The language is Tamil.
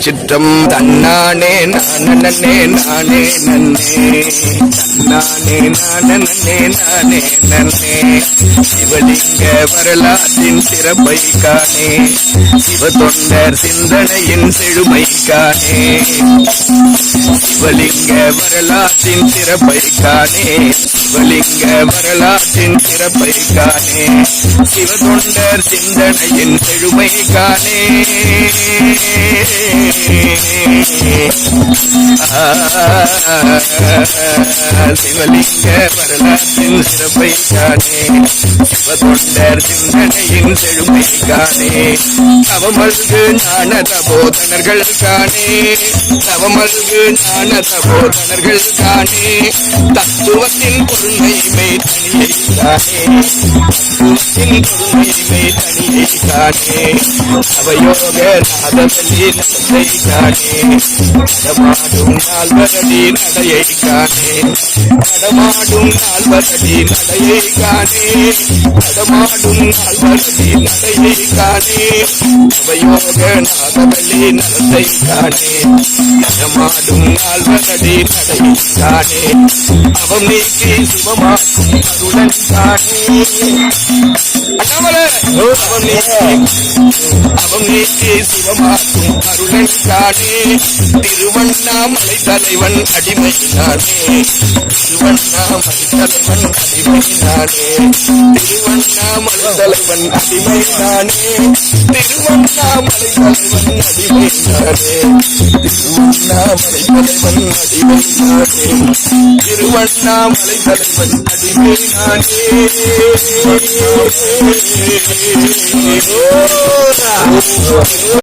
சிற்றம் தன்னானே நானே நானே நன்னே நானே நானே நானே நன்னே சிவலிங்க வரலாற்றின் சிறப்பை காணே. சிவ தொண்டர் சிந்தனையின் செழுமை காணே. சிவலிங்க வரலாற்றின் சிறப்பை காணே. சிவலிங்க வரலாற்றின் சிறப்பை காணே. சிவ தொண்டர் சிந்தனையின் செழுமை காணே. சிவலிங்க வரலாற்றின் சிறப்பை காணே சிவத்தொண்டர் சிந்தனையின் செழுமை காணே தவமல்கு ஞான தபோதனர்கள் காணே தவமல்கு ஞான தபோதனர்கள் காணே தத்துவத்தின் பொருண்மைமை தனியை காணே தத்துவத்தின் பொருண்மைமை தனியை காணே அவயோக நாதவல்லி நடத்தை காணே நடமாடும் நால்வரடி நடையை காணே நடமாடும் நால்வரடி நடையை காணே நடமாடும் நால்வரடி நடையை காணே அவயோக நாதவல்லி நடத்தை காணே நடமாடும் நால்வரடி நடையை காணே அவம் நீக்கி சுபமாக்கும் அருடன் காணே அண்ணாமலை அவம் சிவமாக்கும் அருளன் காணே திருவண்ணாமலை தலைவன் அடிமை நானே திருவண்ணாமலை தலைவன் அடிமை நானே திருவண்ணாமலை தலைவன் அடிமை நானே திருவண்ணாமலை தலைவன் அடிமை நானே திருவண்ணாமலை தலைவன் அடிமை நானே திருவண்ணாமலை தலைவன் அடிமை நானே Ура!